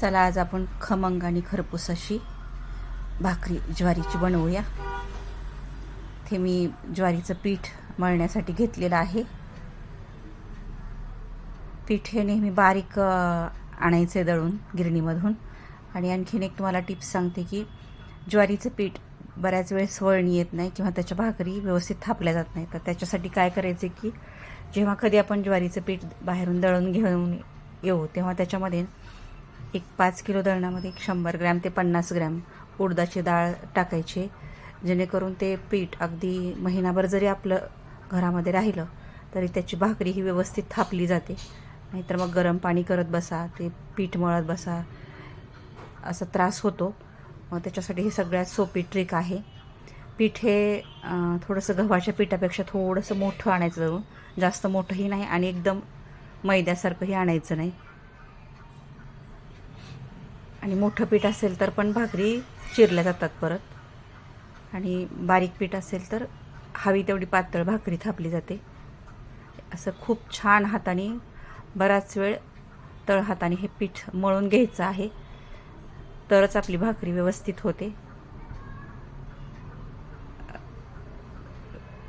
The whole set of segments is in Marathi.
चला आज आपण खमंग आणि खरपूस अशी भाकरी ज्वारीची बनवूया. ते मी ज्वारीचं पीठ मळण्यासाठी घेतलेलं आहे. पीठ हे नेहमी बारीक आणायचे आणायचं आहे दळून गिरणीमधून. आणि आणखीन एक तुम्हाला टिप्स सांगते की ज्वारीचं पीठ बऱ्याच वेळेस वळणी येत नाही किंवा त्याच्या भाकरी व्यवस्थित थापल्या जात नाही तर त्याच्यासाठी काय करायचं की जेव्हा कधी आपण ज्वारीचं पीठ बाहेरून दळून घेऊन येऊ तेव्हा त्याच्यामध्ये एक पाच किलो दळणामध्ये एक शंभर ग्रॅम ते पन्नास ग्रॅम उडदाची डाळ टाकायची. जेणेकरून ते पीठ अगदी महिनाभर जरी आपलं घरामध्ये राहिलं तरी त्याची भाकरी ही व्यवस्थित थापली जाते. नाहीतर मग गरम पाणी करत बसा ते पीठ मळत बसा. असा त्रास होतो. मग त्याच्यासाठी ही सगळ्यात सोपी ट्रिक आहे. पीठ हे थोडंसं गव्हाच्या पिठापेक्षा थोडंसं मोठं आणायचं. जास्त मोठंही नाही आणि एकदम मैद्यासारखंही आणायचं नाही. आणि मोठं पीठ असेल तर पण भाकरी चिरल्या जातात परत. आणि बारीक पीठ असेल तर हवी तेवढी पातळ भाकरी थापली जाते. असं खूप छान हाताने बराच वेळ तळ हाताने हे पीठ मळून घ्यायचं आहे. तरच आपली भाकरी व्यवस्थित होते.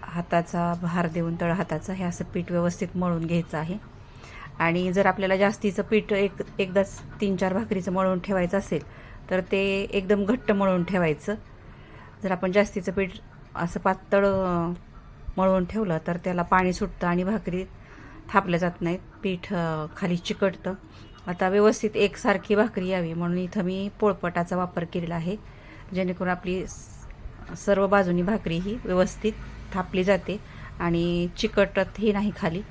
हाताचा भार देऊन तळ हाताचा हे असं पीठ व्यवस्थित मळून घ्यायचं आहे. आणि जर आपल्याला जास्तीचं पीठ एक एकदाच तीन चार भाकरीचं मळून ठेवायचं असेल तर ते एकदम घट्ट मळून ठेवायचं. जर आपण जास्तीचं पीठ असं पातळ मळून ठेवलं तर त्याला पाणी सुटतं आणि भाकरी थापल्या जात नाहीत. पीठ खाली चिकटतं. आता व्यवस्थित एकसारखी भाकरी यावी म्हणून इथं मी पोळपटाचा वापर केलेला आहे जेणेकरून आपली स- सर्व बाजूनी भाकरी ही व्यवस्थित थापली जाते आणि चिकटतही नाही खाली.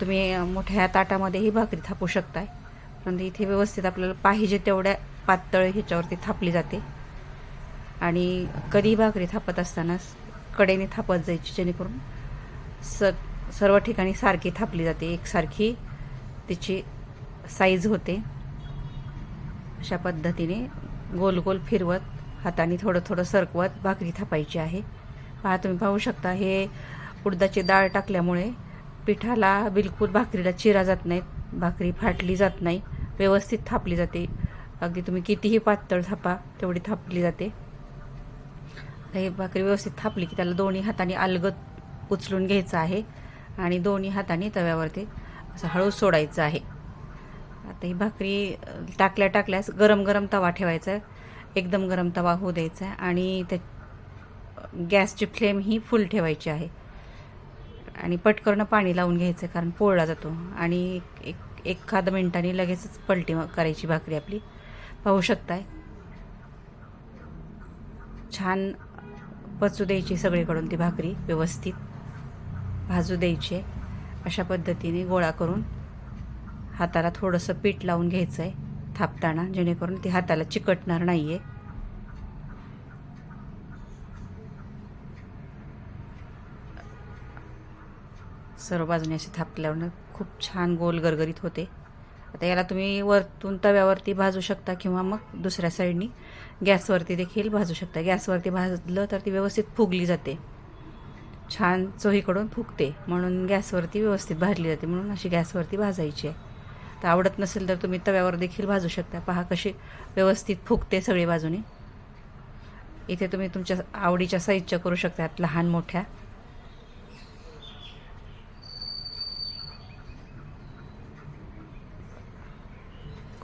तुम्ही मोठ्या ताटामध्येही भाकरी थापू शकताय. परंतु इथे व्यवस्थित आपल्याला पाहिजे तेवढ्या पातळ ह्याच्यावरती थापली जाते. आणि कधी भाकरी थापत असताना कडेने थापत जायची जेणेकरून स सर्व ठिकाणी सारखी थापली जाते. एकसारखी तिची साईज होते. अशा पद्धतीने गोल गोल फिरवत हाताने थोडं थोडं सरकवत भाकरी थापायची आहे. पहा तुम्ही पाहू शकता हे उडदाची डाळ टाकल्यामुळे पिठाला बिलकुल भाकरीला चिरा जात नाहीत. भाकरी फाटली जात नाही. व्यवस्थित थापली जाते. अगदी तुम्ही कितीही पातळ थापा तेवढी थापली जाते. आता ही भाकरी व्यवस्थित थापली की त्याला दोन्ही हाताने अलगत उचलून घ्यायचं आहे आणि दोन्ही हाताने तव्यावरती असं हळू सोडायचं आहे. आता ही भाकरी टाकल्या टाकल्यास गरम गरम तवा ठेवायचा आहे. एकदम गरम तवा होऊ द्यायचा आहे आणि त्या गॅसची फ्लेम ही फुल ठेवायची आहे. आणि पटकरणं पाणी लावून घ्यायचं आहे कारण पोळला जातो. आणि एक एक एखाद्या लगेचच पलटी करायची भाकरी आपली. पाहू शकताय? छान पचू द्यायची सगळीकडून ती भाकरी व्यवस्थित. भाजू द्यायची आहे. अशा पद्धतीने गोळा करून हाताला थोडंसं पीठ लावून घ्यायचं आहे थापताना जेणेकरून ती हाताला चिकटणार नाही आहे सर्व बाजूने अशी थापल्यावर खूप छान गोल गरगरीत होते. आता याला तुम्ही वरतून तव्यावरती भाजू शकता किंवा मग दुसऱ्या साईडनी गॅसवरती देखील भाजू शकता. गॅसवरती भाजलं तर ती व्यवस्थित फुगली जाते. छान चोहीकडून फुगते. म्हणून गॅसवरती व्यवस्थित भाजली जाते. म्हणून अशी गॅसवरती भाजायची आहे. तर आवडत नसेल तर तुम्ही तव्यावर देखील भाजू शकता. पहा कशी व्यवस्थित फुगते सगळी बाजूने. इथे तुम्ही तुमच्या आवडीच्या साईजच्या करू शकतात लहान मोठ्या.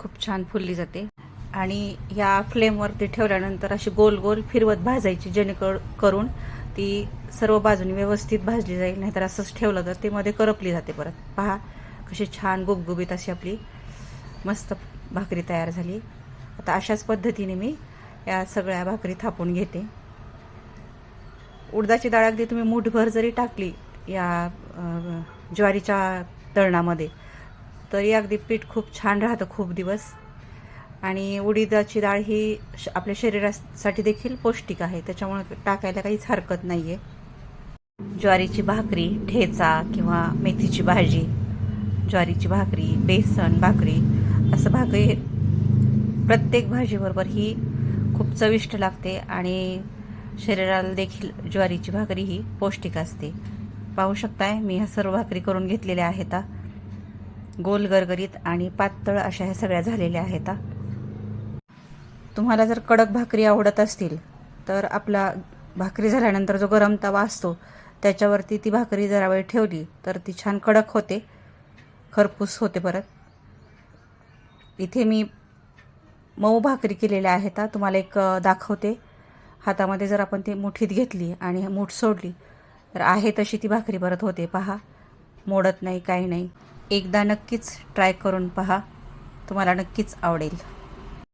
खूप छान फुलली जाते. आणि या फ्लेमवरती ठेवल्यानंतर अशी गोल गोल फिरवत भाजायची जेणेकरून करून ती सर्व बाजूनी व्यवस्थित भाजली जाईल नाहीतर असंच ठेवलं तर ती मध्ये करपली जाते परत. पहा कशी छान गुबगुबीत अशी आपली मस्त भाकरी तयार झाली. आता अशाच पद्धतीने मी या सगळ्या भाकरी थापून घेते. उडदाची डाळ अगदी तुम्ही मूठभर जरी टाकली या ज्वारीच्या तळणामध्ये तरी अगदी पीठ खूप छान राहतं खूप दिवस. आणि उडीदाची डाळ ही श- आपल्या शरीरासाठी देखील पौष्टिक आहे. त्याच्यामुळे टाकायला काहीच हरकत नाही आहे ज्वारीची भाकरी ठेचा किंवा मेथीची भाजी ज्वारीची भाकरी बेसन भाकरी असं भाकरी प्रत्येक भाजीबरोबर ही खूप चविष्ट लागते आणि शरीराला देखील ज्वारीची भाकरी ही पौष्टिक असते. पाहू शकताय मी ह्या सर्व भाकरी करून घेतलेल्या आहेत. आता गोल गरगरीत आणि पातळ अशा ह्या सगळ्या झालेल्या आहेत तुम्हाला जर कडक भाकरी आवडत असतील तर आपला भाकरी झाल्यानंतर जो गरम तवा असतो त्याच्यावरती ती भाकरी जरा वेळ ठेवली तर ती छान कडक होते. खरपूस होते परत. इथे मी मऊ भाकरी केलेल्या आहेत तुम्हाला एक दाखवते. हातामध्ये जर आपण ती मुठीत घेतली आणि मूठ सोडली तर आहे तशी ती भाकरी परत होते पहा. मोडत नाही काही नाही. एकदा नक्कीच ट्राय करून पहा. तुम्हाला नक्कीच आवडेल.